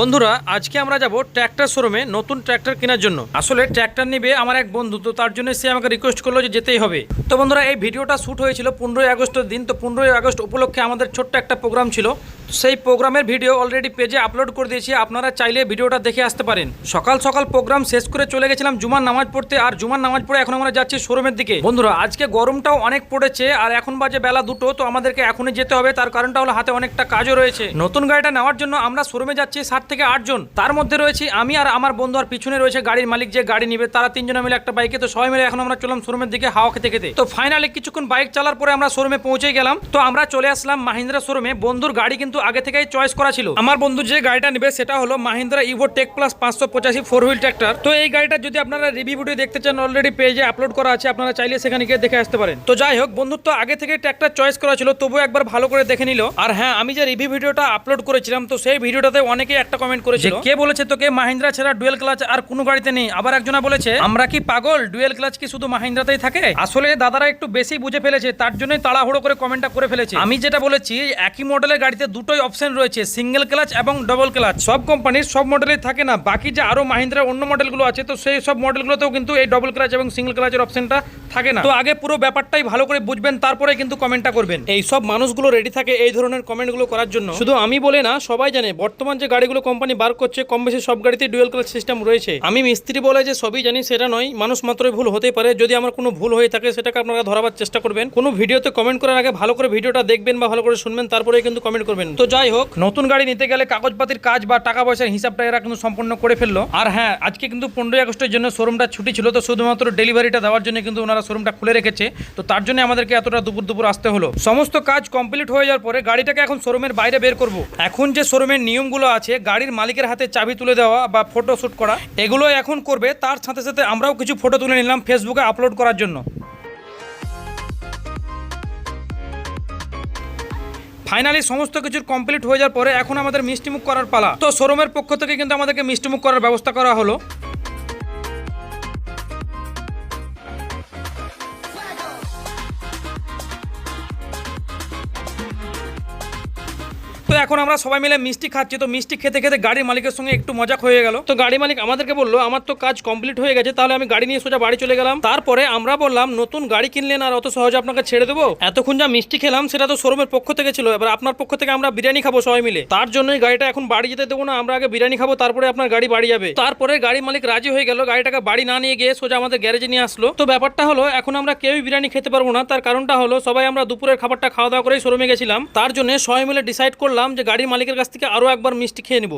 বন্ধুরা, আজকে আমরা যাব ট্র্যাক্টর শোরুমে নতুন ট্র্যাক্টর কেনার জন্য। আসলে ট্র্যাক্টর নিবে আমার এক বন্ধু, তো তার জন্য সে আমাকে রিকোয়েস্ট করল যে যেতেই হবে। তো বন্ধুরা, এই ভিডিওটা শ্যুট হয়েছিল পনেরোই আগস্টের দিন, তো পনেরোই আগস্ট উপলক্ষে আমাদের ছোট্ট একটা প্রোগ্রাম ছিল। সেই প্রোগ্রামের ভিডিও অলরেডি পেজে আপলোড করে দিয়েছি, আপনারা চাইলে ভিডিওটা দেখে আসতে পারেন। সকাল সকাল প্রোগ্রাম শেষ করে চলে গেছিলাম জুমার নামাজ পড়তে, আর জুমার নামাজ পড়ে এখন আমরা যাচ্ছি শোরুমের দিকে। বন্ধুরা, আজকে গরমটাও অনেক পড়েছে, আর এখন বাজে বেলা দুটো, তো আমাদেরকে এখনই যেতে হবে, তার কারণটা হলো হাতে অনেকটা কাজও রয়েছে। নতুন গাড়িটা নেওয়ার জন্য আমরা শোরুমে যাচ্ছি ষাট থেকে আটজন তার মধ্যে রয়েছি আমি আর আমার বন্ধু, আর পিছনে রয়েছে গাড়ির মালিক যে গাড়ি নিবে, তারা তিনজনে মিলে একটা বাইকে তো সবাই মিলে এখন আমরা চললাম শোরুমের দিকে হাওয়া খেতে খেতে। তো ফাইনালি কিছুক্ষণ বাইক চালার পরে আমরা শোরুমে পৌঁছে গেলাম। তো আমরা চলে আসলাম মাহিন্দ্রা শোরুমে, বন্ধুর গাড়ি কিন্তু আগে থেকেই চয়েস করা ছিল। আমার বন্ধু যে গাড়িটা নেবে সেটা হলো মাহিন্দ্রা ইভো টেক প্লাস পাঁচশো পঁচাশি ফোর হুইল ট্র্যাক্টর তো এই গাড়িটা যদি আপনারা রিভিউ ভিডিও দেখতে চান অলরেডি পেজে আপলোড করা আছে, আপনারা চাইলে সেখানে গিয়ে দেখে আসতে পারেন। তো যাই হোক বন্ধুর তো আগে থেকে ট্র্যাক্টর চয়েস করা ছিল, তবুও একবার ভালো করে দেখে নিল। আর হ্যাঁ আমি যে রিভিউ ভিডিওটা আপলোড করেছিলাম, তো সেই ভিডিওটাতে অনেকেই একটা কমেন্ট করেছিল। কে বলেছে তোকে মাহিন্দ্রা ছাড়া ডুয়েল ক্লাচ আর কোনো গাড়িতে নেই? আবার একজনা বলেছে, আমরা কি পাগল? ডুয়েল ক্লাচ কি শুধু মাহিন্দ্রাতেই থাকে? আসলে দাদারা একটু বেশি বুঝে ফেলেছে, তার জন্যই তাড়াহুড়ো করে কমেন্টটা করে ফেলেছে। আমি যেটা বলেছি, একই মডেলের গাড়িতে দুটোই অপশন রয়েছে সিঙ্গেল ক্লাচ এবং ডবল ক্লাচ সব কোম্পানির সব মডেলেই থাকে না, বাকি যে আরও মাহিন্দ্রার অন্য মডেলগুলো আছে, তো সেই সব মডেলগুলোতেও কিন্তু এই ডবল ক্লাচ এবং সিঙ্গেল ক্লাচের অপশনটা থাকে না। তো আগে পুরো ব্যাপারটাই ভালো করে বুঝবেন, তারপরে কিন্তু কমেন্টটা করবেন। এই সব মানুষগুলো রেডি থাকে এই ধরনের কমেন্টগুলো করার জন্য। শুধু আমি বলে না, সবাই জানে, বর্তমান যে গাড়িগুলো কোম্পানি বার করছে, কম বেশি সব গাড়িতে ডুয়েল ক্লাচ সিস্টেম রয়েছে। আমি মিস্ত্রি বলে যে সবই জানি, সেটা নয়, মানুষ মাত্রই ভুল হতে পারে। যদি আমার কোনো ভুল হয়ে থাকে, সেটাকে আপনারা ধরাবার চেষ্টা করবেন। কোনো ভিডিওতে কমেন্ট করার আগে ভালো করে ভিডিওটা দেখবেন বা ভালো করে শুনবেন তারপরে কিন্তু কমেন্ট করবেন। তো যাই হোক, নতুন গাড়ি নিতে গেলে কাগজপাতির কাজ বা টাকা পয়সার হিসাবটা এরা কিন্তু সম্পূর্ণ করে ফেলল। আর হ্যাঁ আজকে কিন্তু পনেরোই আগস্টের জন্য শোরুমটা ছুটি ছিল, তো শুধুমাত্র ডেলিভারিটা দেওয়ার জন্য কিন্তু ওনারা শোরুমটা খুলে রেখেছে। তো তার জন্য আমাদেরকে এতটা দুপুর দুপুর আসতে হলো। সমস্ত কাজ কমপ্লিট হয়ে যাওয়ার পরে গাড়িটাকে এখন শোরুমের বাইরে বের করব। এখন যে শোরুমের নিয়মগুলো আছে, গাড়ির মালিকের হাতে চাবি তুলে দেওয়া বা ফটো শ্যুট করা এগুলো এখন করবে। তার সাথে সাথে আমরাও কিছু ফটো তুলে নিলাম ফেসবুকে আপলোড করার জন্য। ফাইনালি সমস্ত কিছুর কমপ্লিট হয়ে যাওয়ার পরে এখন আমাদের মিষ্টিমুখ করার পালা। তো শোরুমের পক্ষ থেকে কিন্তু আমাদেরকে মিষ্টিমুখ করার ব্যবস্থা করা হলো। তো এখন আমরা সবাই মিলে মিষ্টি খাচ্ছি। তো মিষ্টি খেতে খেতে গাড়ির মালিকের সঙ্গে একটু মজাক হয়ে গেল। তো গাড়ি মালিক আমাদেরকে বলল, আমার তো কাজ কমপ্লিট হয়ে গেছে, তাহলে আমি গাড়ি নিয়ে সোজা বাড়ি চলে গেলাম। তারপরে আমরা বললাম, নতুন গাড়ি কিনলেন আর অত সহজে আপনাকে ছেড়ে দেবো? এতক্ষণ যা মিষ্টি খেলাম, সেটা তো শোরুমের পক্ষ থেকে ছিল। এবার আপনার পক্ষ থেকে আমরা বিরিয়ানি খাব সবাই মিলে। তার জন্যই গাড়িটা এখন বাড়ি যেতে দেবো না, আমরা আগে বিরিয়ানি খাব, তারপরে আপনার গাড়ি বাড়ি যাবে। তারপরে গাড়ি মালিক রাজি হয়ে গেল, গাড়িটাকে বাড়ি না নিয়ে গিয়ে সোজা আমাদের গ্যারেজে নিয়ে আসলো। তো ব্যাপারটা হলো, এখন আমরা কেউই বিরিয়ানি খেতে পারব না। তার কারণটা হলো, সবাই আমরা দুপুরের খাবারটা খাওয়া দাওয়া করেই শোরুমে গেছিলাম। তার জন্য সবাই মিলে ডিসাইড করলাম যে গাড়ির মালিকের কাছ থেকে আরও একবার মিষ্টি খেয়ে নিবো।